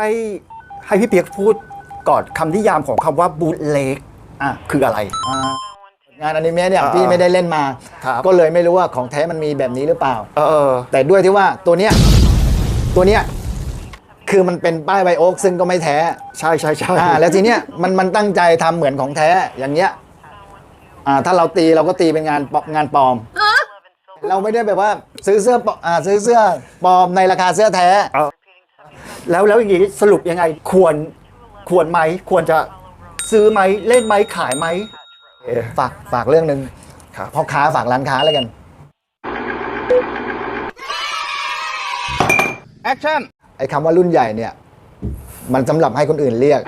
ให้ให้พี่เปียกพูดก่อนคำนิยามของคำว่าบูทเล็กอะคืออะไร อ่างานอนิเมะเนี่ยอ่าพี่ไม่ได้เล่นมา ครับ ก็เลยไม่รู้ว่าของแท้มันมีแบบนี้หรือเปล่า เออ แต่ด้วยที่ว่าตัวเนี้ยตัวเนี้ยคือมันเป็นป้ายไบโอคซึ่งก็ไม่แท้ใช่ใช่ใช่อ่าแล้วทีเนี้ยมันมันตั้งใจทำเหมือนของแท้อย่างเงี้ยอ่าถ้าเราตีเราก็ตีเป็นงานปงานปลอม เราไม่ได้แบบว่าซื้อเสื้อปลอมอ่าซื้อเสื้อปลอมในราคาเสื้อแท้ แล้วแล้วอย่างนี้สรุปยังไงควรควรไหมควรจะซื้อไหมเล่นไหมขายไหมฝากฝากเรื่องหนึ่งครับ พ่อค้าฝากร้านค้าแล้วกัน แอคชั่น ไอ้คำว่ารุ่นใหญ่เนี่ย มันสำหรับให้คนอื่นเรียก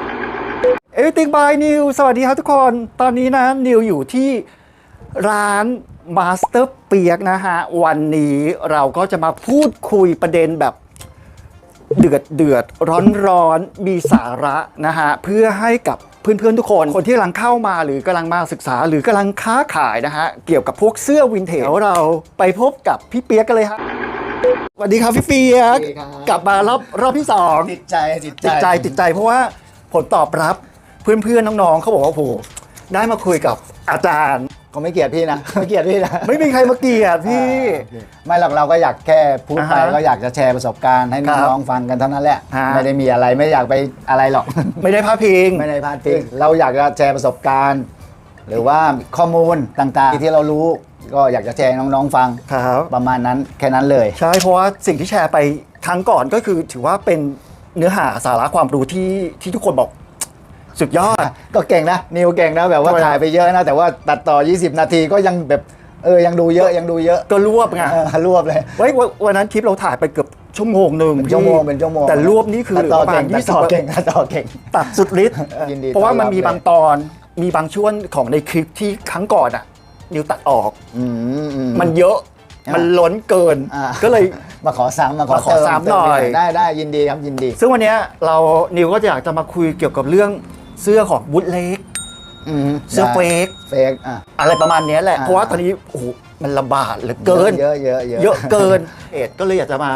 Everything by New สวัสดีครับทุกคน ตอนนี้นะ นิวอยู่ที่ร้าน Master เปียกนะฮะ วันนี้เราก็จะมาพูดคุยประเด็นแบบ เดือดเดือดร้อนร้อนมีสาระนะฮะเพื่อให้กับเพื่อนๆทุกคน คนที่กำลังเข้ามาหรือกำลังมาศึกษา หรือกำลังค้าขายนะฮะเกี่ยวกับพวกเสื้อวินเทจเดี๋ยวเราไปพบกับพี่เปียกกันเลยฮะสวัสดีครับพี่เปียกสวัสดีครับ กลับมารอบรอบที่สองติดใจติดติดใจติดใจ เพราะว่าผลตอบรับเพื่อนๆน้องๆเขาบอกว่าโอ้โหได้มาคุยกับอาจารย์ ก็ไม่เกลียดพี่นะ ไม่เกลียดพี่นะไม่มีใครมาเกลียดพี่ ไม่หรอกเราก็อยากแค่พูดไปอ่าฮะก็อยากจะแชร์ประสบการณ์ให้ครับน้องๆฟังกันเท่านั้นแหละ ฮะ ไม่ได้มีอะไรไม่อยากไปอะไรหรอก ไม่ได้พาดพิง ไม่ได้พลาดพิงเราอยากจะแชร์ประสบการณ์ หรือว่าข้อมูลต่างๆ ที่เรารู้ก็อยากจะแชร์ให้น้องๆฟัง ครับ ประมาณนั้นแค่นั้นเลย ใช่ เพราะว่าสิ่งที่แชร์ไปครั้งก่อนก็คือถือว่าเป็นเนื้อหาสาระความรู้ที่ที่ทุกคนบอก สุดยอด ก็เก่งนะ นิวเก่งนะ แบบว่าทำไมถ่ายไปเยอะนะ แต่ว่าตัดต่อ 20 นาทีก็ยังแบบเออ ยังดูเยอะยังดูเยอะ ก็รวบไงเออรวบเลยไว้วันวันนั้นคลิปเราถ่ายไปเกือบชั่วโมงหนึ่งเป็นชั่วโมงเป็นชั่วโมงแต่รวบนี่คือตัดต่อประมาเก่ณงตัยี่ดสิบต่อเก่งตัดต่อเก่ง ตัดสุดฤทธิ์ยินดีเพราะว่ามันมีต้อนรับบางตอนมีบางช่วงของในคลิปที่ครั้งก่อนอะ นิวตัดออกอืมอืมมันเยอะอ่ามัมันล้นเกินอ่าก็เลยมาขอซ้ำมาขอมาขอเติมซ้ำเติมหน่อยได้ได้ยินดีครับยินดี ซึ่งวันเนี้ยเรานิวก็อยากจะมาคุยเกี่ยวกับเรื่อง เสื้อของบุตเล็ก อืมเสื้อเฟก เฟกอะ อะไรประมาณเนี้ยแหละ อ่า เพราะว่าตอนนี้โอ้โหมันระบาดเหลือเกิน เยอะเยอะเยอะเยอะเกิน เอ็ดก็เลยอยากจะมา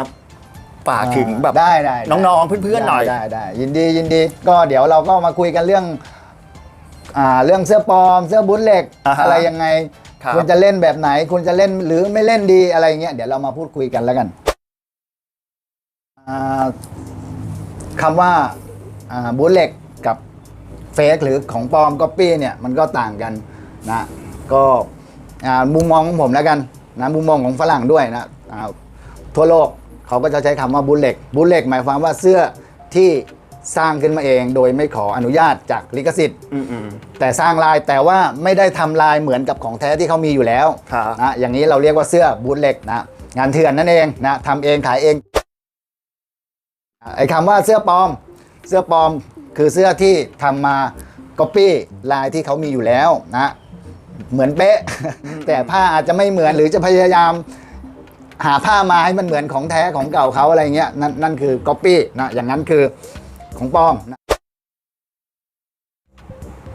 ฝากถึงแบบ ได้ได้ได้น้องๆเพื่อนๆหน่อย ได้ได้ได้ยินดียินดีก็เดี๋ยวเราก็มาคุยกันเรื่องอ่าเรื่องเสื้อปลอม เสื้อบุญเหล็กอ่าฮะอะไรยังไงครับควรจะเล่นแบบไหนควรจะเล่นหรือไม่เล่นดีอะไรเงี้ยเดี๋ยวเรามาพูดคุยกันแล้วกันอ่าคำว่าอ่าบุญเหล็กกับ เฟกหรือของปลอมก๊อปปี้เนี่ยมันก็ต่างกันนะก็อ่ามุมมองของผมแล้วกันนะมุมมองของฝรั่งด้วยนะอ่าทั่วโลกเขาก็จะใช้คำว่าบุลเล็กบุลเล็กหมายความว่าเสื้อที่สร้างขึ้นมาเองโดยไม่ขออนุญาตจากลิขสิทธิ์อืมอืมแต่สร้างลายแต่ว่าไม่ได้ทำลายเหมือนกับของแท้ที่เขามีอยู่แล้วครับนะอย่างนี้เราเรียกว่าเสื้อบูทเล็กนะงานเถื่อนนั่นเองนะทำเองขายเองไอ้คำว่าเสื้อปลอม เสื้อปลอม คือเสื้อที่ทำมาก๊อปปี้ลายที่เขามีอยู่แล้วนะเหมือนเป๊ะ แต่ผ้าอาจจะไม่เหมือนหรือจะพยายามหาผ้ามาให้มันเหมือนของแท้ของเก่าเขาอะไรเงี้ยนั่นนั่นคือก๊อปปี้นะอย่างนั้นคือของปลอมนะ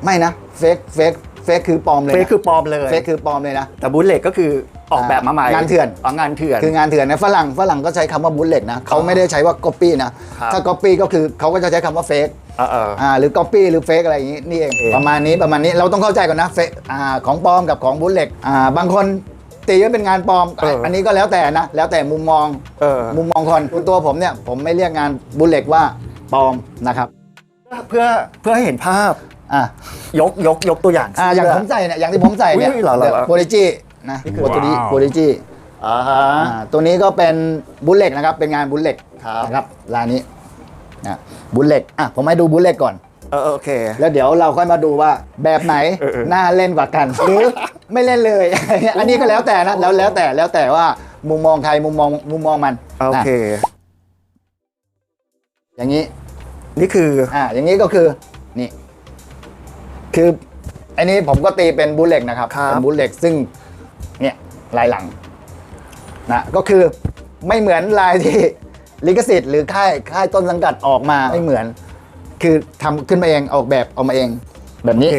ไม่นะเฟกเฟกเฟกคือปลอมเลยเฟนะกคือปลอมเลย เฟกคือปลอมเลยนะ แต่บุลเล็กก็คือออกแบบมาใหม่งานเถื่อน อ๋องานเถื่อน คืองานเถื่อนนะฝรั่งฝรั่งก็ใช้คำว่าบุลเล็กนะเขาไม่ได้ใช้ว่าก๊อปปี้นะครับถ้าก๊อปปี้ก็คือเขาก็จะใช้คำว่าเฟกเออเอออ่าหรือก๊อปปี้หรือเฟกอะไรอย่างนี้นี่เองเออประมาณนี้ประมาณนี้เราต้องเข้าใจก่อนนะเฟกอ่าของปลอมกับของบุลเล็กอ่าบางคนตีว่าเป็นงานปลอม อันนี้ก็แล้วแต่นะ แล้วแต่มุมมองเออมุมมองคนตัวผมเนี่ย ผมไม่เรียกงานบุลเล็กว่าปลอมนะครับ เพื่อเพื่อให้เห็นภาพอะยกยกยกตัวอย่างอ่าอย่างผมใส่เนี่ยอย่างที่ผมใส่เนี่ยอุ้ยเหรอเหรอเหรอโพลิจีนะนี่คือโพลิจีว้าวโพลิจีอ่าฮะอ่าตัวนี้ก็เป็นบุลเล็กนะครับ เป็นงานบุลเล็กครับนะครับลายนี้ นะบุลเล็กอะผมให้ดูบุลเล็กก่อนเออเออโอเค แล้วเดี๋ยวเราค่อยมาดูว่าแบบไหนเออเออน่าเล่นกว่ากัน หรือไม่เล่นเลย อันนี้ก็แล้วแต่นะแล้วแล้วแต่แล้วแต่ว่ามุมมองใครมุมมองมุมมองมันโอเคนะอย่างนี้นี่คืออ่าอย่างนี้ก็คือนี่ คืออันนี้ผมก็ตีเป็นบุลเล็กนะครับครับเป็นบุลเล็กซึ่งเนี่ยลายหลังนะก็คือไม่เหมือนลายที่ ลิขสิทธิ์หรือค่ายค่ายต้นสังกัดออกมาไม่เหมือน คือทำขึ้นมาเองออกแบบออกมาเอง แบบโอนี้เค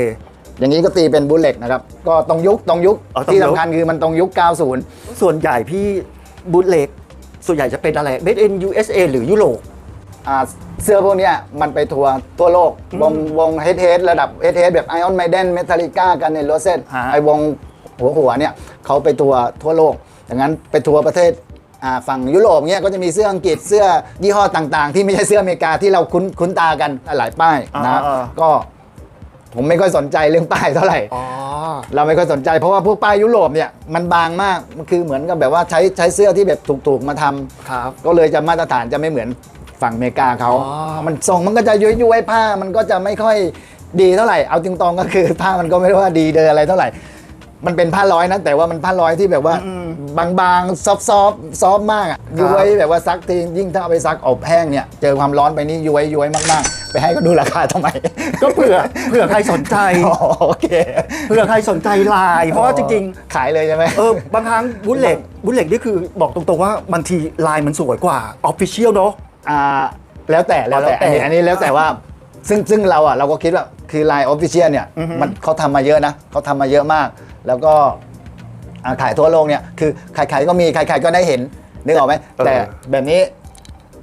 อย่างนี้ก็ตีเป็นบุลเล็กนะครับ ก็ตรงยุคตรงยุคอ๋อตรงยุค ที่สำคัญคือมันตรงยุค 90 ส่วนใหญ่พี่บุลเล็ก ส่วนใหญ่จะเป็นอะไร Made in USA หรือยุโรป อ่าเสื้อพวกเนี้ยมันไปทัวร์ทั่วโลก วงวงเฮดเฮดระดับเฮดเฮดแบบไอออนไมเดนเมทัลิก้ากันในโรเซตฮะ ไอวงหัวหัวๆเนี่ยเขาไปทัวร์ทั่วโลกดังนั้นไปทัวร์ประเทศอ่า ฝั่งยุโรปเนี่ยก็จะมีเสื้ออังกฤษเสื้อยี่ห้อต่างๆ ที่ไม่ใช่เสื้ออเมริกาที่เราคุ้นคุ้นตากันหลายป้ายนะอ่าก็ผมไม่ค่อยสนใจเรื่องป้ายเท่าไหร่ อ๋อ เราไม่ค่อยสนใจเพราะว่าพวกป้ายยุโรปเนี่ยมันบางมากมันคือเหมือนกับแบบว่าใช้ใช้เสื้อที่แบบถูกๆมาทำครับ ก็เลยจะมาตรฐานจะไม่เหมือนฝั่งอเมริกาเขา อ๋อ มันทรงมันก็จะยุยยุยๆผ้ามันก็จะไม่ค่อยดีเท่าไหร่ เอาจริงตรงก็คือ ผ้ามันก็ไม่ได้ว่าดีเดออะไรเท่าไหร่ มันเป็นผ้าร้อยนะ แต่ว่ามันผ้าร้อยที่แบบว่าบางๆ ซอฟซอฟซอฟมากอะยุยแบบว่าซักทียิ่งถ้าเอาไปซักอบแห้งเนี่ย เจอความร้อนไปนี่ยุยยุยมากๆ ไปให้ก็ดูราคาทำไม ก็เผื่อเผื่อใครสนใจอ๋อโอเคเผื่อใครสนใจลาย เพราะว่าจริงขายเลยใช่ไหมๆเออบางครั้งบุลเล็กบุลเล็กนี่คือบอกตรงๆว่าบางทีลายมันสวยกว่าออฟฟิเชียลเนาะอ่าแล้วแต่แล้วแต่แล้วแต่อันนี้อันนี้แล้วแต่ว่าซึ่งซึ่งเราอะเราก็คิดว่าคือไลน์ออฟฟิเชียลเนี่ยอือฮึมันเขาทำมาเยอะนะเขาทำมาเยอะมาก แล้วก็อ่าขายทั่วโลกเนี่ยคือใครๆก็มีใครๆก็ได้เห็นนึกออกไหมแต่แบบนี้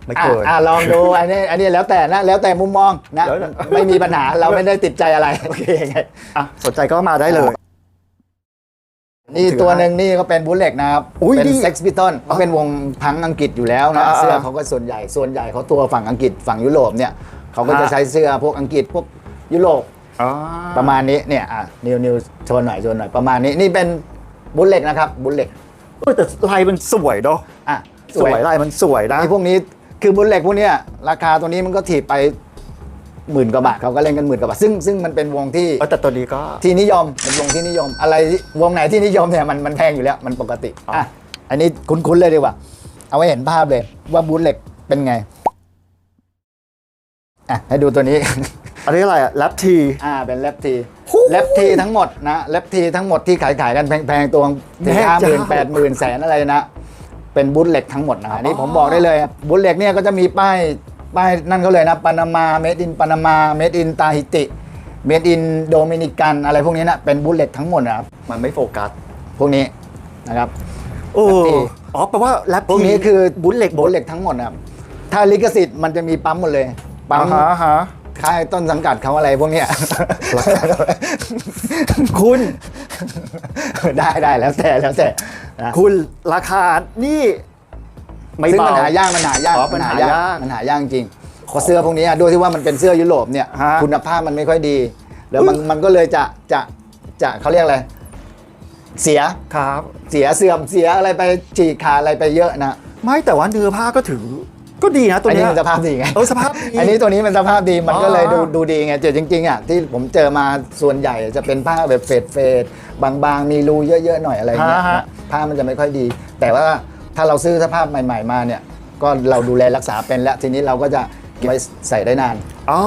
ไม่อะเกินอะลองดูอันนี้อันนี้แล้วแต่นะแล้วแต่มุมมองนะแล้วแต่ ไม่มีปัญหาเราไม่ได้ติดใจอะไรโอเคไง อะสนใจก็มาได้เลย นี่ตัวหนึ่งนี่ก็เป็นบูลเล็กนะครับ อุ๊ยเป็นนี่เซ็กซ์พิทอนเขาเป็นวงพังอังกฤษอยู่แล้วนะ อ่าๆเสื้อเขาก็ส่วนใหญ่ส่วนใหญ่เขาตัวฝั่งอังกฤษฝั่งยุโรปเนี่ยเขาก็จะฮะ ใช้เสื้อพวกอังกฤษพวกยุโรปอ๋อ ประมาณนี้เนี่ยอะนิวนิวโชว์หน่อยโชว์หน่อยประมาณนี้นี่เป็นบูลเล็กนะครับบูลเล็กเออแต่ลายมันสวยเนาะอะสวยลายมันสวยนะไอ้พวกนี้คือบูลเล็กพวกเนี้ยราคาตัวนี้มันก็ถีบไปหมื่นกว่าบาทเขาก็เล่นกันหมื่นกว่าบาทซึ่งซึ่งมันเป็นวงที่เออแต่ตัวนี้ก็ที่นิยมเป็นวงที่นิยม อะไรที่วงไหนที่นิยมเนี่ยมันมันแพงอยู่แล้วมันปกติอ๋ออ่อะอันนี้คุ้นๆเลยดีกว่า เอาไว้เห็นภาพเลยว่าบูทเหล็กเป็นไงอะให้ดูตัวนี้ อันนี้อะไรอะแรปที อ่าเป็นแลปทีหู้แลปทีทั้งหมดนะแลปทีทั้งหมดที่ขายขายกันแพงๆตัวถึงแม่ห้าหเจ้ามื่นแปดหมื่นแสนอะไรนะเป็นบูทเหล็กทั้งหมดนะอันนี้ผมบอกได้เลยบูทเหล็กเนี่ยก็จะมีป้ายป้ายนั่นก็เลยนะปานามาเมดอินปานามาเมดอินตาฮิติเมดอินโดมินิกันอะไรพวกนี้นะเป็นบูทเหล็กทั้งหมดนะครับมันไม่โฟกัสพวกนี้นะครับโอ้แรปทีอ๋อแปลว่าแรปพวกนี้คือบุลเล็กบูทเหล็กทั้งหมดนะครับถ้าลิขสิทธิ์มันจะมีปั๊มหมดเลยปั๊มอ่าฮะอ่าฮะ ค่ายต้นสังกัดเขาอะไรพวกเนี้ย คุณ ได้ได้แล้วแต่แล้วแต่นะคุณราคานี่ไม่ซึ่งเบา มันหายากมันหายากอ๋อมันหายากมันหายากจริงเพราะเสื้อพวกนี้อะด้วยที่ว่ามันเป็นเสื้อยุโรปเนี่ยฮะ คุณภาพมันไม่ค่อยดี แล้วมันมันก็เลยจะจะจะเขาเรียกอะไร เสียครับ เสียเสื่อมเสียอะไรไปฉีกขาดอะไรไปเยอะนะ ไม่แต่ว่าเนื้อผ้าก็ถือ ก็ดีนะตัวอันเนี้นี้ยมันสภาพดีไง เออสภาพดี อันนี้ตัวนี้มันสภาพดีมันก็เลยดูอ๋อดูดีไงแต่จริงๆอะที่ผมเจอมาส่วนใหญ่จะเป็นผ้าแบบเฟดเฟดบางๆ มีรูเยอะๆหน่อยอะไรเงี้ยฮะฮะ ผ้ามันจะไม่ค่อยดี แต่ว่าถ้าเราซื้อสภาพใหม่ ๆมาเนี่ย ก็เราดูแลรักษาเป็นแล้วทีนี้เราก็จะเก็บไว้ใส่ได้นานอ๋อ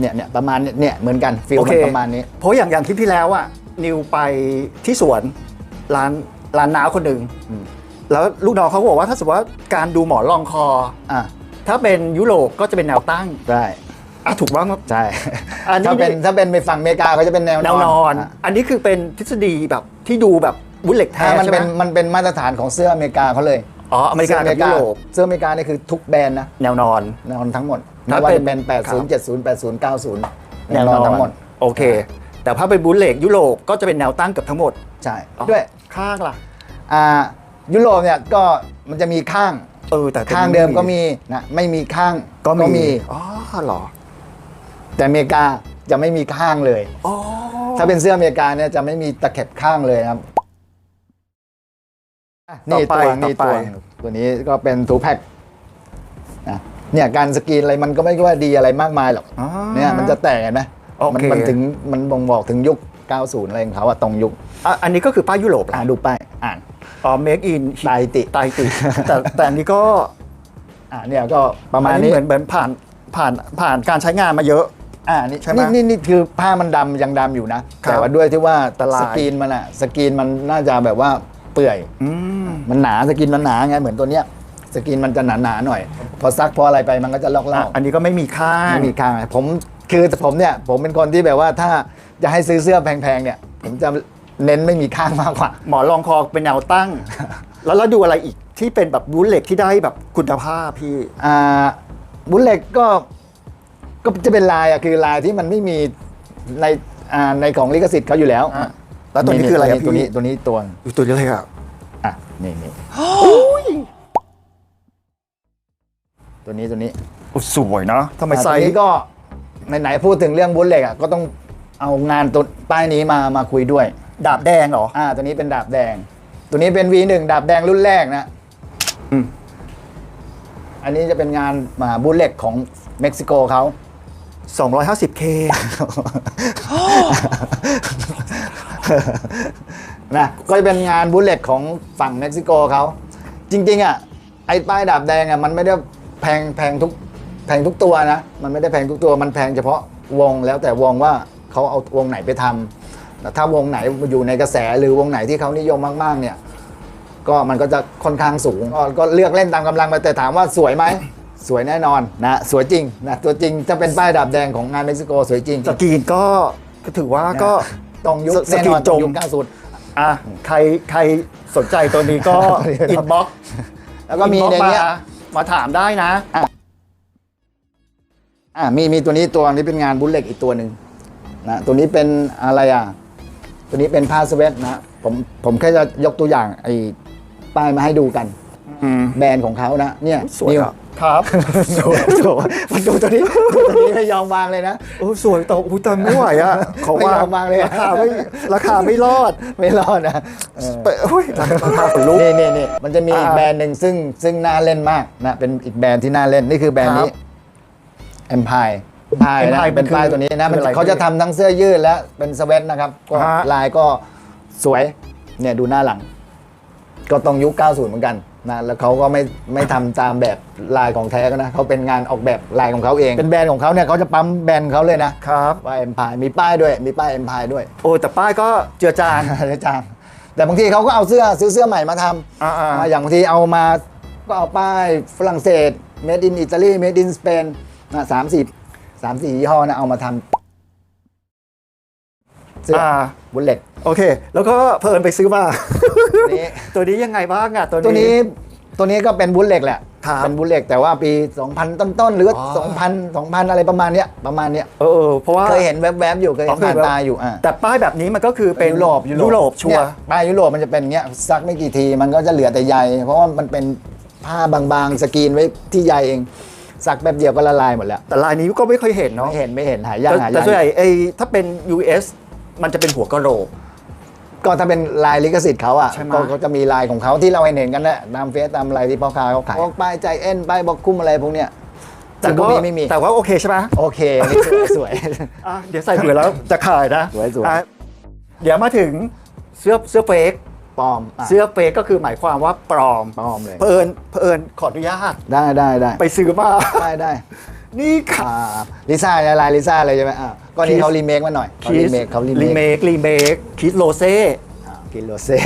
เนี่ยเนี่ยประมาณเนี่ยเนี่ยเหมือนกันฟิลโอมัเคนประมาณนี้ เพราะอย่างอย่างคลิปที่แล้วอะนิวไปที่สวนร้านร้านน้าคนหนึ่งอืม แล้วลูกน้องเขาก็บอกว่าถ้าสมมติว่าการดูหมอนรองคอ อะถ้าเป็นยุโรปก็จะเป็นแนวตั้งใช่อะถูกบ้างใช่ อันนี้ถ้าเป็นถ้าเป็นไปฝั่งอเมริกาเขาจะเป็นแนวนแนอนวนอนอะอันนี้คือเป็นทฤษฎีแบบที่ดูแบบบุลเล็กแท้อะมันใช่ไหมเป็นมันเป็นมาตรฐานของเสื้ออเมริกาเขาเลยอ๋ออเมริกากับยุโรปเสื้ออเมริกานี่คือทุกแบรนด์นะแนวนอน แนวนอนทั้งหมดถ้าไม่ว่าเป็นจะเป็นครับ80 70 80 90แนวนอนทั้งหมดโอเค แต่ถ้าเป็นบุลเล็กยุโรปก็จะเป็นแนวตั้งเกือบทั้งหมด ใช่ด้วยข้างล่ะ อ่า ยุโรปเนี่ยก็มันจะมีข้าง เออแต่ตัวนี้ข้างเดิมก็มีนะไม่มีข้างก็มีมีอ๋อเหรอ แต่อเมริกาจะไม่มีข้างเลยอ๋อถ้าเป็นเสื้ออเมริกาเนี่ยจะไม่มีตะเข็บข้างเลยนะครับอะนี่ต่อตัไปวต่นี่อไปตัวตัวนี้ก็เป็นทูแพ็คนะเนี่ยการสกรีนอะไรมันก็ไม่ว่าดีอะไรมากมายหรอกอ๋อเนี่ยมันจะแตกเห็นไหมโอมัเคมันถึงมันบ่งบอกถึงยุค 90 อะไรของเขาอะตรงยุคอะอันนี้ก็คือป้ายยุโรปอ่าละดูป้ายอ่าน อ๋อ make in ไตรติ ไตรติ แต่แต่อันนี้ก็อ่าเนี่ยก็ประมาณอันนี้ เหมือนเหมือนผ่านผ่านผ่านการใช้งานมาเยอะ อ่านี่ใช่ไหมนี่นี่นี่คือผ้ามันดำยังดำอยู่นะครับแต่ว่าด้วยที่ว่าแต่ลายสกรีนมันอะสกรีนมันน่าจะแบบว่าเปื่อยอืมมันหนาสกรีนมันหนาไงเหมือนตัวเนี้ยสกรีนมันจะหนาหนาๆหน่อย พอซักพออะไรไปมันก็จะลอกลอะอกอันนี้ก็ไม่มีข้างไม่มีข้างผมคือผมเนี่ยผมเป็นคนที่แบบว่าถ้าจะให้ซื้อเสื้อแพงๆเนี่ย ผมจะ เน้นไม่มีข้างมากกว่า หมอรองคอเป็นแนวตั้ง แล้วเราดูอะไรอีกที่เป็นแบบบูลเล็กที่ได้แบบคุณภาพพี่ อ่าบุลเล็กก็ก็จะเป็นลายอะคือลายที่มันไม่มีในอ่าในของลิขสิทธิ์เขาอยู่แล้วอะแล้วตัวนี้คืออะไรอะตัวนี้พี่ ตัวนี้ตัวดูตัวนี้เลยครับอะนี่นี่ตัวนี้ตัวนี้โอ้สวยนะทำไมอ่าไซตัวส์นี้ก็ไหนๆพูดถึงเรื่องบุลเล็กอะก็ต้องเอางานตัวป้ายนี้มามาคุยด้วย ดาบแดงเหรอ อ่า ตัวนี้เป็นดาบแดง ตัวนี้เป็น V1 ดาบแดงรุ่นแรกนะอืมอันนี้จะเป็นงานมาบุลเล็กของเม็กซิโกเขา 250K นะก็จะเป็นงานบุลเลตของฝั่งเม็กซิโกเขาจริงๆอะไอ้ป้ายดาบแดงอะมันไม่ได้แพงแพงทุกแพงทุกตัวนะ มันไม่ได้แพงทุกตัวมันแพงเฉพาะวงแล้วแต่วงว่าเขาเอาวงไหนไปทำแต่ ถ้าวงไหนอยู่ในกระแสหรือวงไหนที่เขานิยมมาก ๆ เนี่ย ก็มันก็จะค่อนข้างสูง ก็ก็เลือกเล่นตามกำลังไปแต่ถามว่าสวยไหมสวยแน่นอนนะสวยจริงนะตัวจริงจะเป็นป้ายดาบแดงของงานเม็กซิโกสวยจริงสกรีนก็ก็ถือว่าก็ตรงยุคสแน่กรีนอนนจมยุค90อะใครใครสนใจตัวนี้ก็อินบ็อกแล้วก็มีในมาเนี้ยมาถามได้นะอ่ามีมีตัวนี้ตัวนี้เป็นงานบุลเล็กอีกตัวหนึ่งนะตัวนี้เป็นอะไรอะ ตัวนี้เป็นผ้าสเวตนะผมผมแค่จะยกตัวอย่างไอ้ป้ายมาให้ดูกัน อืม แบรนด์ของเขานะเนี่ยสวยนิอะ ครับ สวยสวยมันดูตัวนี้ดูตัวนี้ไม่ยอมวางเลยนะ โอ้สวยแต่อุ้ยแต่ไม่ไหวอะเขาไม่ว่ายอมวางเลยอะ ราคาไม่ราคาไม่รอดไม่รอดนะเออไปโอ้ยราคาขนลุก นี่นี่นี่มันจะมีอีกอ่า แบรนด์หนึ่งซึ่งซึ่งน่าเล่นมากนะเป็นอีกแบรนด์ที่น่าเล่นนี่คือแบรนด์นี้ค รับ Empire Empire นะ Empire เป็นป้ายคือตัวนี้นะมันคืออะไรเขาจะทำทั้งเสื้อยืดและเป็นสเวตนะครับก็ฮะ ลายก็สวยเนี่ยดูหน้าหลัง ก็ตรงยุค 90 เหมือนกันนะแล้วเขาก็ไม่ไม่ทำตามแบบลายของแท้ก็นะเขาเป็นงานออกแบบลายของเขาเอง เป็นแบรนด์ของเขาเนี่ยเขาจะปั๊มแบรนด์เขาเลยนะครับ ว่า Empire มีป้ายด้วยมีป้าย Empire ด้วย โอ้แต่ป้ายก็เจือจานอาจารย์แต่บางทีเขาก็เอาเสื้อซื้อเสื้อใหม่มาทำอ่าๆอ่าอย่างบางทีเอามาก็เอาป้ายฝรั่งเศส made in Italy made in Spain นะสามสี่ สามสี่ยี่ห้อนะเอามาทำเสื้ออ่าบุลเล็ต โอเค แล้วก็เพลินไปซื้อมาตัวนี้ตัวนี้ยังไงบ้างอะตัวตัวนี้ตัวนี้ก็เป็นบุลเล็กแหละ ครับเป็นบุลเล็กแต่ว่าปี 2000 ต้นๆ หรือว่าอ๋อ2,000 2,000 อะไรประมาณเนี้ยประมาณเนี้ยเออเออเพราะว่าเคยเห็นแวบๆ อยู่เคยเห็นผ่านตาอยู่อ่าแต่ป้ายแบบนี้มันก็คือเป็นยุโรปยุโรปชัวร์เนี่ยป้ายยุโรปมันจะเป็นเงี้ยซักไม่กี่ทีมันก็จะเหลือแต่ใย เพราะว่ามันเป็นผ้าบางๆ สกรีนไว้ที่ใยเอง ซักแป๊บเดียวก็ละลายหมดแล้วแต่ลายนี้ก็ไม่เคยเห็นเนาะไม่เห็นไม่เห็นหายากแต่หายาแต่กส่วนใหญ่ไอ้ถ้าเป็น US มันจะเป็นหัวกะโหลกก็ถ้าเป็นลายลิขสิทธิ์เขาอะใช่ไหมก็ก็จะมีลายของเขาที่เราเห็นกันแหละตามเฟซตามอะไรที่พ่อค้าเขาขายพวกป้ายใจเอ็นป้ายบอกคุ้มอะไรพวกเนี้ยแต่พวกนี้ไม่มีแต่ว่าโอเคใช่ไหมโอเคนี่สวยสวยอะเดี๋ยวใส่เผื่อแล้วจะขายนะสวยๆอะเดี๋ยวมาถึงเสื้อเสื้อเฟก ปลอมอะเสื้อเฟกก็คือหมายความว่าปลอมปลอมเลย เพอิญเพอิญขออนุญาตได้ได้ได้ไปซื้อมา ได้ได้นี่ค่ะ อ่าลิซ่าเนี่ยลายลิซ่าเลยใช่ไหมอะก็นี่เขารีเมคมาหน่อยเขารีเมคเขารีรีเมเมคครีเมคคิดโลเซ่อ่ากินโรเซ่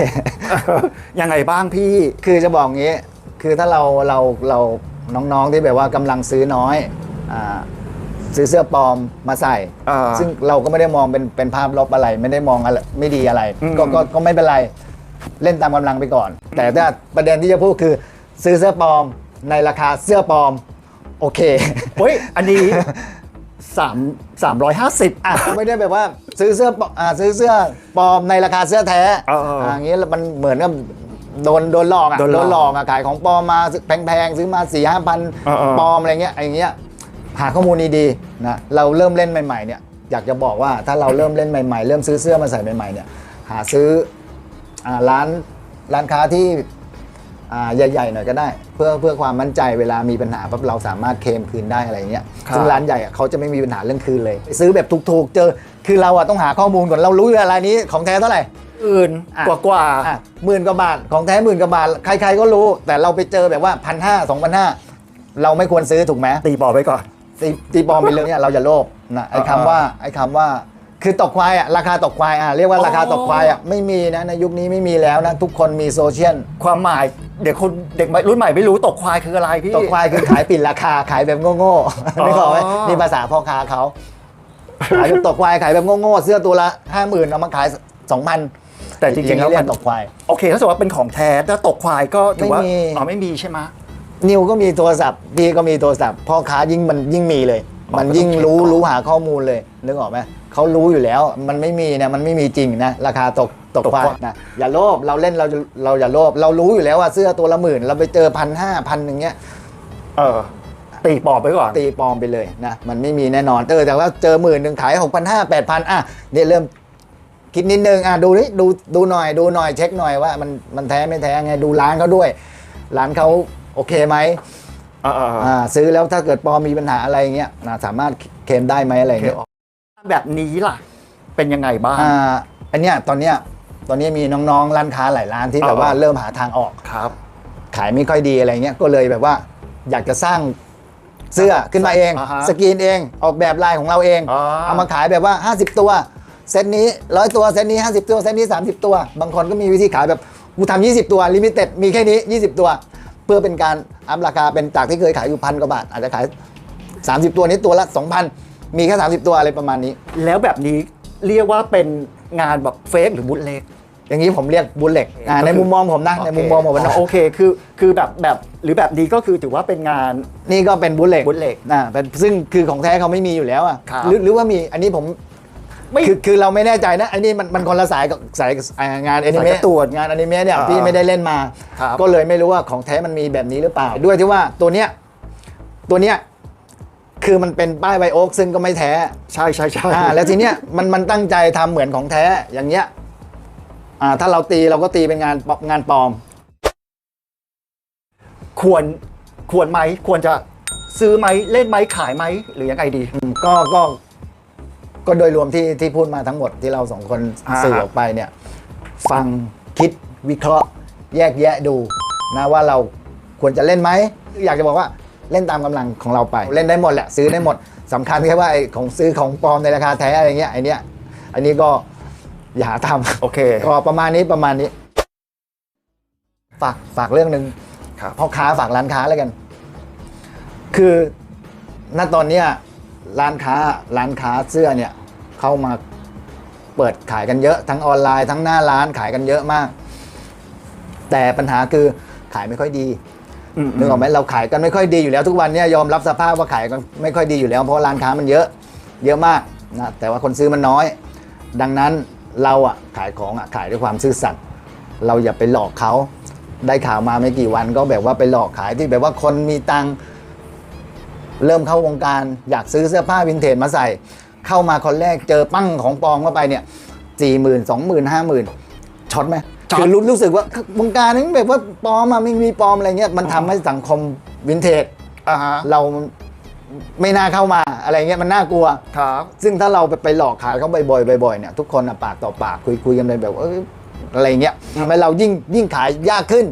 ยังไงบ้างพี่ คือจะบอกงี้ คือถ้าเราเราเราน้องๆที่แบบว่ากำลังซื้อน้อยอ่าซื้อเสื้อปลอมมาใส่ อ่าซึ่งเราก็ไม่ได้มองเป็นเป็นภาพลบอะไร ไม่ได้มองอะไรไม่ดีอะไร อืมก็ก็ก็ไม่เป็นไร เล่นตามกำลังไปก่อน แต่ถ้าประเด็นที่จะพูดคือซื้อเสื้อปลอมในราคาเสื้อปลอม โอเค เฮ้ย อันนี้สามสามร้อยห้าสิบอะไม่ได้แบบว่าซื้อเสื้อปลอมอ่าซื้อเสื้อปลอมในราคาเสื้อแท้เออเอออ่าอย่างงี้แล้วมันเหมือนกับโดนโดนหลอกอะโดนหลอกหลอกอะขายของปลอมมาแพงๆซื้อมาสี่ห้าพันเออเออ ปลอมอะไรเงี้ยอย่างเงี้ยหาข้อมูลดีๆนะเราเริ่มเล่นใหม่ๆเนี่ยอยากจะบอกว่าถ้าเราเริ่มเล่นใหม่ๆ เริ่มซื้อเสื้อมาใส่ใหม่ๆเนี่ยหาซื้อ อ่าร้านร้านค้าที่อ่าใหญ่ๆหน่อยก็ได้ เพื่อเพื่อความมั่นใจเวลามีปัญหาปั๊บเราสามารถเคลมคืนได้อะไรเงี้ยครับ ซึ่งร้านใหญ่อะเขาจะไม่มีปัญหาเรื่องคืนเลย ซื้อแบบถูกๆเจอคือเราอะต้องหาข้อมูลก่อนเรารู้ว่าอะไรนี้ของแท้เท่าไหร่ อื่นอะ กว่ากว่า อะหมื่นกว่าบาทของแท้หมื่นกว่าบาทใครๆก็รู้ แต่เราไปเจอแบบว่าพันห้าสองพันห้าเราไม่ควรซื้อถูกไหมตีบอลไปก่อน ตีตีปลอมไปเลยเนี่ยเราจะโลภนะไอ้อ่าคำว่าไอ้คำว่า คือตกควายอะราคาตกควายอะเรียกว่าอ๋อราคาตกควายอะไม่มีนะในยุคนี้ไม่มีแล้วนะทุกคนมีโซเชียลความหมายเด็กคนเด็กรุ่นใหม่ไม่รู้ตกควายคืออะไรพี่ ตกควายคือขายปิดราคาขายแบบโง่ๆไม่บอกไหมนี่ภาษาพ่อค้าเขาขายแบบตกควายขายแบบโง่ๆเสื้อตัวละห้าหมื่นเอามาขายสองพันแต่จริงๆแล้วเรียมันกตกควายโอเคถ้าสมมติว่าเป็นของแท้ถ้าตกควายก็ถือว่าไม่มีอ๋อไม่มีใช่ไหมนิวก็มีโทรศัพท์พี่ก็มีโทรศัพท์พ่อค้ายิ่งมันยิ่งมีเลยอ๋อมันยิ่งก็ต้องรู้เช็คก่อนรู้หาข้อมูลเลยนึกออกไหม เขารู้อยู่แล้ว มันไม่มีนะมันไม่มีจริงนะราคาตกตกควายนะอย่าโลภเราเล่นเราจะเราอย่าโลภเรารู้อยู่แล้วว่าเสื้อตัวละหมื่น เราไปเจอพันห้าพันอย่างเงี้ยเออตีปอบไปก่อนตีปลอมไปเลยนะมันไม่มีแน่นอนเออแต่ว่าเจอหมื่นหนึ่งขายหกพันห้าแปดพันอะเนี่ยเริ่มคิดนิดนึงอะดูนี่ดูดูหน่อยดูหน่อยเช็คหน่อยว่ามันมันแท้ไม่แท้ไงดูร้านเขาด้วย ร้านเขาโอเคไหมเออเออเอออ่าซื้อแล้วถ้าเกิดปลอมมีปัญหาอะไรเงี้ยนะสามารถเคลมได้ไหมอะไรเงี้ย แบบนี้ล่ะ เป็นยังไงบ้าง อ่าอันเนี้ยตอนเนี้ยตอนนี้มีน้องๆร้านค้าหลายร้านที่แบบว่าอ๋อเริ่มหาทางออก ครับ ขายไม่ค่อยดีอะไรเงี้ยก็เลยแบบว่า อยากจะสร้างเสื้อขึ้นมาเอง อ่าฮะสกรีนเองออกแบบลายของเราเองอ๋อเอามาขายแบบว่า 50 ตัว เซตนี้ร้อยตัวเซตนี้ 50 ตัวเซตนี้ 30 ตัว บางคนก็มีวิธีขายแบบกูทำ20 ตัวลิมิเต็ดมีแค่นี้ 20 ตัว เพื่อเป็นการอัพราคาเป็นจากที่เคยขายอยู่พันกว่าบาท อาจจะขาย 30 ตัวนี้ตัวละ 2,000 มีแค่ 30 ตัวอะไรประมาณนี้ แล้วแบบนี้เรียกว่าเป็นงานแบบเฟกหรือบุลเล็ก อย่างนี้ผมเรียกบุลเล็กอ่าในมุมมองผมนะในมุมมองผมนะโอเคคือคือแบบแบบหรือแบบนี้ก็คือถือว่าเป็นงาน นี่ก็เป็นบุลเล็ก bootleg นะเป็นซึ่งคือของแท้เขาไม่มีอยู่แล้วอะครับ หรือหรือว่ามีอันนี้ผมไม่ คือคือเราไม่แน่ใจนะอันนี้มันมันคนละสายกับสายอ่างานแอนิสายเมะการ์ตูนงานอนิเมะเนี่ยอ่าพี่ไม่ได้เล่นมา ครับ ก็เลยไม่รู้ว่าของแท้มันมีแบบนี้หรือเปล่า ด้วยที่ว่าตัวเนี้ยตัวเนี้ย คือมันเป็นป้ายไวโอ๊กซึ่งก็ไม่แท้ใช่ใช่ใช่อ่าแล้วทีเนี้ยมันมันตั้งใจทำเหมือนของแท้อย่างเงี้ยอ่าถ้าเราตีเราก็ตีเป็นงานงานปลอม ควรควรไหมควรจะซื้อไหมเล่นไหมขายไหมหรือยังไงดีอืมก็ก็ก็โดยรวมที่ที่พูดมาทั้งหมดที่เราสองคนอ่าสื่อออกไปเนี่ย ฟังคิดวิเคราะห์ แยกแยะดูนะว่าเราควรจะเล่นไหม อยากจะบอกว่า เล่นตามกำลังของเราไป เล่นได้หมดแหละซื้อได้หมดสำคัญแค่ว่าไอ้ของซื้อของปลอมในราคาแท้อะไรเงี้ยไอเนี้ยอันนี้ก็อย่าหาทำโอเคก็ประมาณนี้ประมาณนี้ ฝากฝากเรื่องหนึ่งครับพ่อค้าฝากร้านค้าแล้วกัน คือณตอนเนี้ยร้านค้าร้านค้าเสื้อเนี่ยเข้ามาเปิดขายกันเยอะทั้งออนไลน์ทั้งหน้าร้านขายกันเยอะมาก แต่ปัญหาคือขายไม่ค่อยดี อืม นึกออกไหมเราขายกันไม่ค่อยดีอยู่แล้วทุกวันเนี้ยยอมรับสภาพว่าขายกันไม่ค่อยดีอยู่แล้ว เพราะร้านค้ามันเยอะ เยอะมากนะแต่ว่าคนซื้อมันน้อย ดังนั้นเราอะขายของอะขายด้วยความซื่อสัตย์เราอย่าไปหลอกเขาได้ข่าวมาไม่กี่วันก็แบบว่าไปหลอกขายที่แบบว่าคนมีตังค์ เริ่มเข้าวงการอยากซื้อเสื้อผ้าวินเทจมาใส่ เข้ามาคนแรกเจอปั้งของปลอมเข้าไปเนี่ยสี่หมื่นสองหมื่นห้าหมื่นช็อตไหม คือรู้รู้สึกว่าวงการนี้แบบว่าปลอมอะไม่มีปลอมอะไรเงี้ยมันทำให้สังคมวินเทจอ่าฮะเราไม่น่าเข้ามาอะไรเงี้ยมันน่ากลัว ครับ ซึ่งถ้าเราไปไปหลอกขายเขาบ่อยๆบ่อยๆเนี่ยทุกคนอะปากต่อปากคุยคุยกันไปแบบว่าเอ้ยอะไรเงี้ยทำให้เรายิ่งยิ่งขายยากขึ้น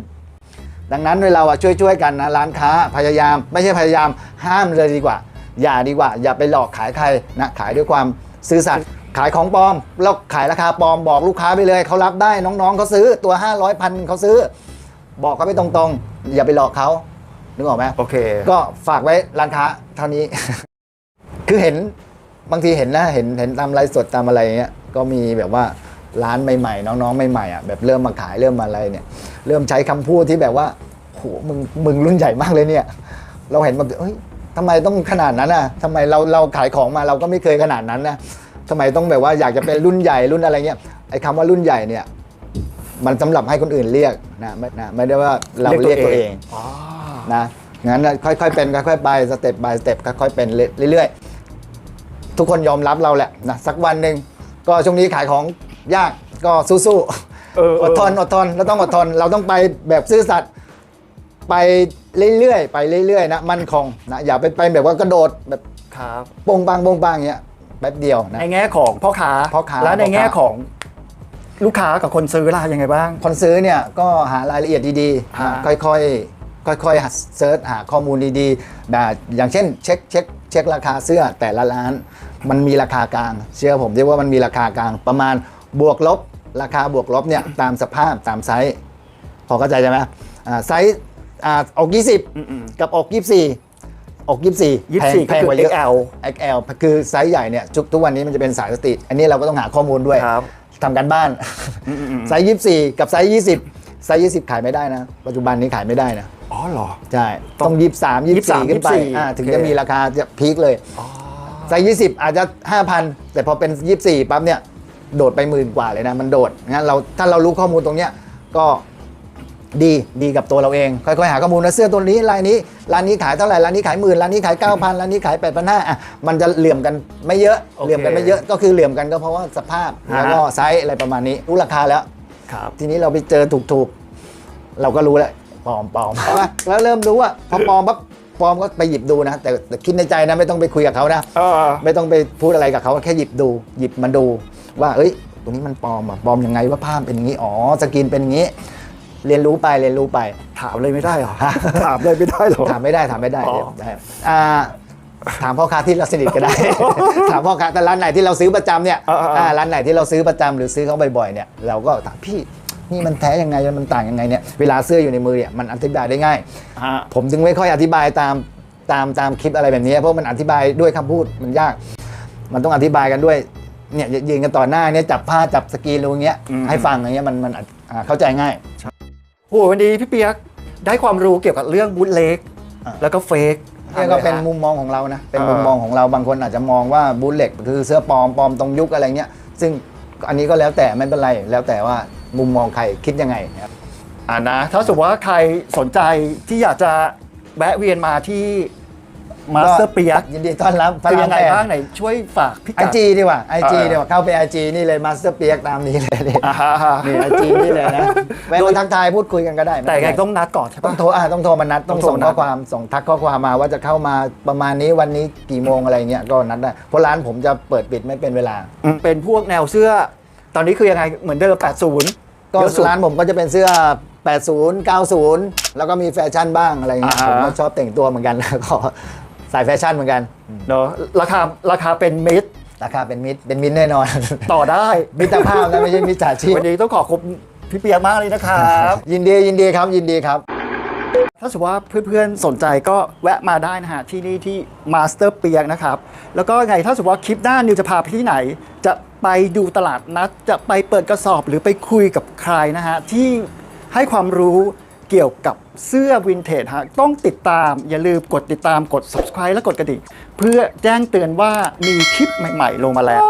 ดังนั้นเวลาอะช่วยช่วยๆกันนะร้านค้าพยายาม ไม่ใช่พยายามห้ามเลยดีกว่า อย่าดีกว่า อย่าไปหลอกขายใครนะขายด้วยความซื่อสัตย์ ขายของปลอมแล้วขายราคาปลอมบอกลูกค้าไปเลยเขารับได้น้องๆเขาซื้อตัว 500พันเขาซื้อ บอกเขาไปตรงๆ อย่าไปหลอกเขานึกออกไหมโอเค ก็ฝากไว้ร้านค้าเท่านี้ คือเห็นบางทีเห็นนะเห็นเห็นตามไลฟ์สดตามอะไรเงี้ยก็มีแบบว่าร้านใหม่ๆ น้องๆใหม่ๆอะแบบเริ่มมาขายเริ่มมาอะไรเนี่ย เริ่มใช้คำพูดที่แบบว่าโหมึงมึงรุ่นใหญ่มากเลยเนี่ย เราเห็นแบบเอ้ยทำไมต้องขนาดนั้นอะทำไมเราเราขายของมาเราก็ไม่เคยขนาดนั้นนะ ทำไมต้องแบบว่าอยากจะเป็นรุ่นใหญ่รุ่นอะไรเงี้ยไอ้คำว่ารุ่นใหญ่เนี่ย มันสำหรับให้คนอื่นเรียกนะไม่นะไม่ได้ว่าเราเรียกตัวเองอ๋อนะงั้นน่ะค่อยๆเป็นค่อยๆไปสเต็ป by สเต็ปค่อยๆเป็นเรื่อยๆ ทุกคนยอมรับเราแหละนะสักวันหนึ่งก็ช่วงนี้ขายของยากก็สู้เออๆเอออดทนอดทนเราต้องอดทน เราต้องไปแบบซื่อสัตย์ไปเรื่อยๆไปเรื่อยๆนะมั่นคงนะอย่าไปไปแบบว่ากระโดดแบบครับโปงปังโปงปังอย่างเงี้ยแป๊บเดียวนะ ในแง่ของพ่อค้าพ่อค้าและในพ่อค้าแง่ของลูกค้ากับคนซื้อล่ะยังไงบ้าง คนซื้อเนี่ยก็หารายละเอียดดีๆฮะนะค่อยๆค่อยๆหาเซิร์ชหาข้อมูลดีๆแบบอย่างเช่นเช็คเช็คเช็คราคาเสื้อแต่ละร้าน มันมีราคากลาง เชื่อผมที่ว่ามันมีราคากลางประมาณบวกลบ ราคาบวกลบเนี่ยตามสภาพตามไซส์ พอเข้าใจใช่ไหมอ่าไซส์อ่าออก20 กับอก 24 ออก24ยี่แพสิงบแพก็งคืกอว่าเยอะ XL XL คือไซส์ใหญ่เนี่ยทุกทุกวันนี้มันจะเป็นสายสตรีทอันนี้เราก็ต้องหาข้อมูลด้วยครับทำกันบ้านอืมอืมอืมไซส์ยี่สี่กับไซส์ยี่สิบไซส์ยี่สิบขายไม่ได้นะ ปัจจุบันนี้ขายไม่ได้นะ อ๋อเหรอ ใช่ ต้องยี่สามยี่สี่23ขึ้นไป24อ่าถึงโอเคจะมีราคาจะพีคเลยไซส์ยี่สิบอาจจะห้าพันแต่พอเป็นยี่สี่ปั๊บเนี่ย โดดไปหมื่นกว่าเลยนะ มันโดดงั้นเราถ้าเรารู้ข้อมูลตรงเนี้ยก็ ดีดีกับตัวเราเอง ค่อยๆ หาข้อมูลนะเสื้อตัวนี้ลายนี้ร้านนี้ขายเท่าไหร่ร้านนี้ขายหมื่นร้านนี้ขายเก้าพันร้านนี้ขายแปดพันห้าอะมันจะเหลื่อมกันไม่เยอะโอเคเหลื่อมกันไม่เยอะก็คือเหลื่อมกันก็เพราะว่าสภาพฮะ แล้วก็ไซส์อะไรประมาณนี้รู้ราคาแล้ว ครับ ทีนี้เราไปเจอถูกๆ เราก็รู้แล้วปลอมปลอมใช่ปะแล้วเริ่มรู้ว่าพอปลอมปั๊บปลอมก็ไปหยิบดูนะแต่แต่คิดในใจนะไม่ต้องไปคุยกับเขานะ เออ ไม่ต้องไปพูดอะไรกับเขาแค่หยิบดู หยิบมาดู ว่าเอ้ย ตัวนี้มันปลอมอะปลอมยังไงว่าภาพเป็นอย่างนี้ อ๋อ สกรีนเป็นอย่างนี้ เรียนรู้ไปเรียนรู้ไป ถามเลยไม่ได้เหรอ ถามเลยไม่ได้เหรอ ถามไม่ได้ถามไม่ได้อ๋อเดี๋ยวได้อ่าถามพ่อค้าที่เราสนิทก็ได้ ถามพ่อค้าแต่ร้านไหนที่เราซื้อประจำเนี่ยอ่าๆๆอ่าร้านไหนที่เราซื้อประจำหรือซื้อเขาบ่อยๆเนี่ยเราก็ถามพี่นี่มันแท้ยังไงมันต่างยังไงเนี่ยเวลาเสื้ออยู่ในมือเนี่ยมันอธิบายได้ง่าย ฮะ ผมจึงไม่ค่อยอธิบายตามตามตามคลิปอะไรแบบนี้ เพราะมันอธิบายด้วยคำพูดมันยาก มันต้องอธิบายกันด้วยเนี่ยยืนกันต่อหน้าเนี่ยจับผ้าจับสกรีนอะไรอย่างเงี้ยอืม ให้ฟังอย่างเงี้ยมันมันอ่าเข้าใจง่ายโอ้ โหวันนี้พี่เปียกได้ความรู้เกี่ยวกับเรื่องบูทเล็กอะแล้วก็เฟกนี่ก็เป็นมุมมองของเรานะ เป็นมุมมองของเราบางคนอาจจะมองว่าบูลเล็กคือเสื้อปลอมปลอมตรงยุคอะไรเงี้ย ซึ่งอันนี้ก็แล้วแต่ไม่เป็นไร แล้วแต่ว่ามุมมองใครคิดยังไงนะครับ อ่านะถ้าสมมติว่าใครสนใจที่อยากจะแวะเวียนมาที่ มาสเตอร์เปียกยินดีต้อนรับเป็นยังไงพระรมแปดบ้างไหนช่วยฝากพี่ไอกัดจีดีกว่าไอจีอ่าดีกว่าเข้าไปไอจีนี่เลยมาสเตอร์เปียกตามนี้เลยนี่อ่าฮะนี่ไอจีนี่เลยนะแวะมาทักทายพูดคุยกันก็ได้ม่แต่เป็นไงไรต้องนัดก่อนใช่ต้อปะ งโทรอ่าต้องโทรมานัดต้องต้องโทรส่งนัด ข้อความส่งทักข้อความมาว่าจะเข้ามาประมาณนี้วันนี้กี่โมงอะไรเงี้ยก็นัดได้เพราะร้านผมจะเปิดปิดไม่เป็นเวลาอืมเป็นพวกแนวเสื้อ ตอนนี้คือยังไงเหมือนเดิม 80 ก็เยอะสุดร้านผมก็จะเป็นเสื้อ 80 90 แล้วก็มีแฟชั่นบ้างอะไรเงี้ยอ่าผมก็ชอบแต่งตัวเหมือนกันแล้วก็ สายแฟชั่นเหมือนกันเนาะราคาราคาเป็นมิตรราคาเป็นมิตรเป็นมิตรแน่นอน ต่อได้มิตรภาพนะไม่ใช่มิจฉาชีพวันนี้ต้องขอบคุณพี่เปียกมากเลยนะครับยินดียินดีครับยินดีครับ ถ้าสมมติว่าเพื่อนๆสนใจก็แวะมาได้นะฮะที่นี่ที่มาสเตอร์เปียกนะครับ แล้วก็ไงถ้าสมมติว่าคลิปหน้านิวจะพาไปที่ไหน จะไปดูตลาดนัด จะไปเปิดกระสอบหรือไปคุยกับใครนะฮะที่ให้ความรู้ เกี่ยวกับเสื้อวินเทจฮะต้องติดตามอย่าลืมกดติดตามกด subscribe และกดกระดิ่งเพื่อแจ้งเตือนว่ามีคลิปใหม่ ๆ ลงมาแล้ว